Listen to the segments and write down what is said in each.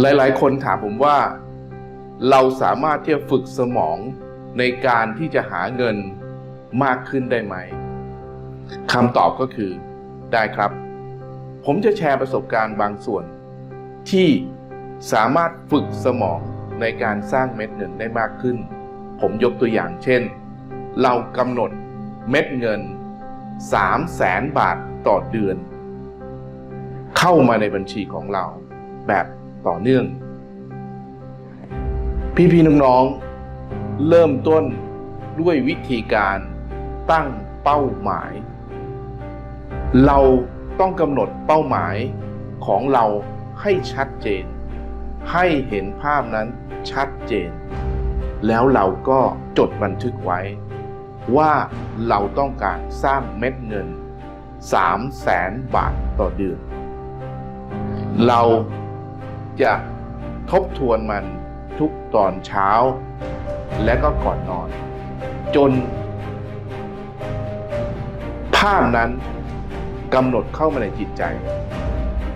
หลายๆ คนถามผมว่า เราสามารถที่จะฝึกสมองในการที่จะหาเงินมากขึ้นได้ไหมคำตอบก็คือได้ครับ ผมจะแชร์ประสบการณ์บางส่วน ที่สามารถฝึกสมองในการสร้างเม็ดเงินได้มากขึ้น ผมยกตัวอย่างเช่น เรากำหนดเม็ดเงิน 3 0 0แสนบาทต่อเดือน เข้ามาในบัญชีของเราแบบ ต่อเนื่อง พี่ๆน้องๆเริ่มต้นด้วยวิธีการตั้งเป้าหมาย เราต้องกำหนดเป้าหมายของเราให้ชัดเจน ให้เห็นภาพนั้นชัดเจน แล้วเราก็จดบันทึกไว้ ว่าเราต้องการสร้างเม็ดเงิน3 0 0แสนบาทต่อเดือน เรา จะทบทวนมันทุกตอนเช้า และก็ก่อนนอน จน ภาพนั้นกำหนดเข้ามาในจิตใจ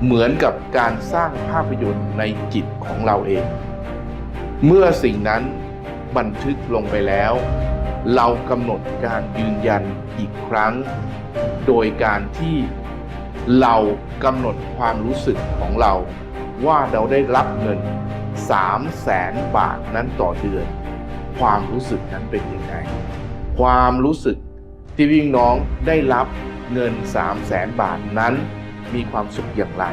เหมือนกับการสร้างภาพยนตร์ในจิตของเราเอง เมื่อสิ่งนั้นบันทึกลงไปแล้ว เรากำหนดการยืนยันอีกครั้ง โดยการที่เรากำหนดความรู้สึกของเรา ว่าเราได้รับเงิน 3 0 0แสนบาทนั้นต่อเดือน ความรู้สึกนั้นเป็นยังไง ความรู้สึกที่วิ่งน้องได้รับเงิน 3 0 0แสนบาทนั้น มีความสุขอย่างไร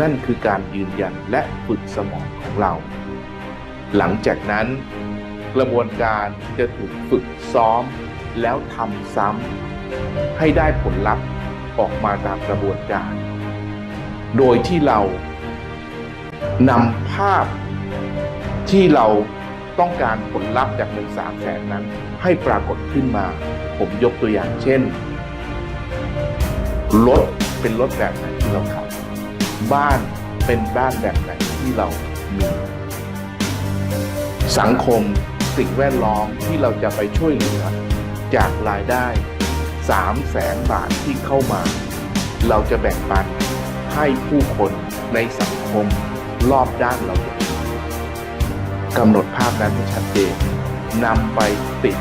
นั่นคือการยืนยันและฝึกสมองของเรา หลังจากนั้น กระบวนการจะถูกฝึกซ้อมแล้วทำซ้ำให้ได้ผลลัพธ์ออกมาตามกระบวนการ โดยที่เรา นำภาพที่เราต้องการผลลัพธ์จากเงินสามแสนนั้น ให้ปรากฏขึ้นมา ผมยกตัวอย่างเช่นรถเป็นรถแบบไหนที่เราขับบ้านเป็นบ้านแบบไหนที่เรามีสังคมสิ่งแวดล้อมที่เราจะไปช่วยเหลือจากรายได้3แสนบาทที่เข้ามา เราจะแบ่งปันให้ผู้คนในสังคม รอบด้านเรากำหนดภาพนั้นให้ชัดเจนนำไปติด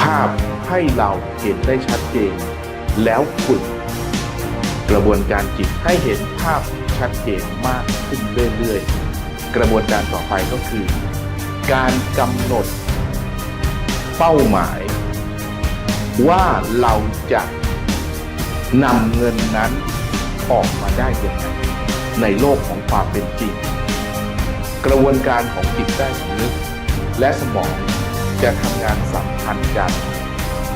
ภาพให้เราเห็นได้ชัดเจน แล้วฝึกกระบวนการจิตให้เห็นภาพชัดเจนมากขึ้นเรื่อยๆ กระบวนการต่อไปก็คือ การกำหนดเป้าหมาย ว่าเราจะนำเงินนั้นออกมาได้อย่างไร ในโลกของความเป็นจริง กระบวนการของจิตใต้สำนึก และสมองจะทำงานสัมพันธ์กัน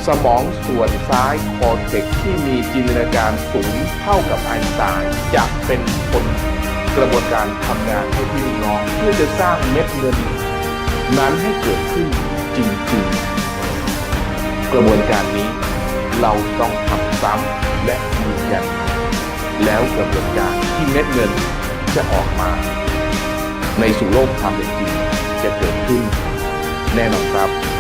สมองส่วนซ้ายคอร์เทกที่มีจินตนาการสูงเท่ากับไอน์สไตน์จะเป็นคนกระบวนการทำงานให้พี่น้องเพื่อจะสร้างเม็ดเงิน นั้นให้เกิดขึ้นจริงๆ กระบวนการนี้เราต้องทำซ้ำและยืนยันแล้วกระบวนการ ที่เม็ดเงินจะออกมาในสู่โลกความเป็นจริงจะเกิดขึ้นแน่นอนครับ